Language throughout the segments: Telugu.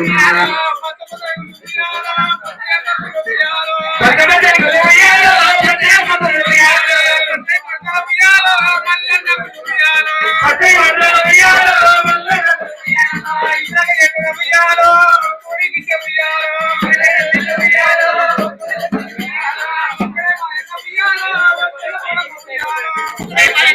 Yeah.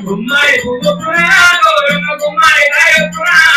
Kumai, Kumai, Kumai, Kumai, Kumai, Kumai,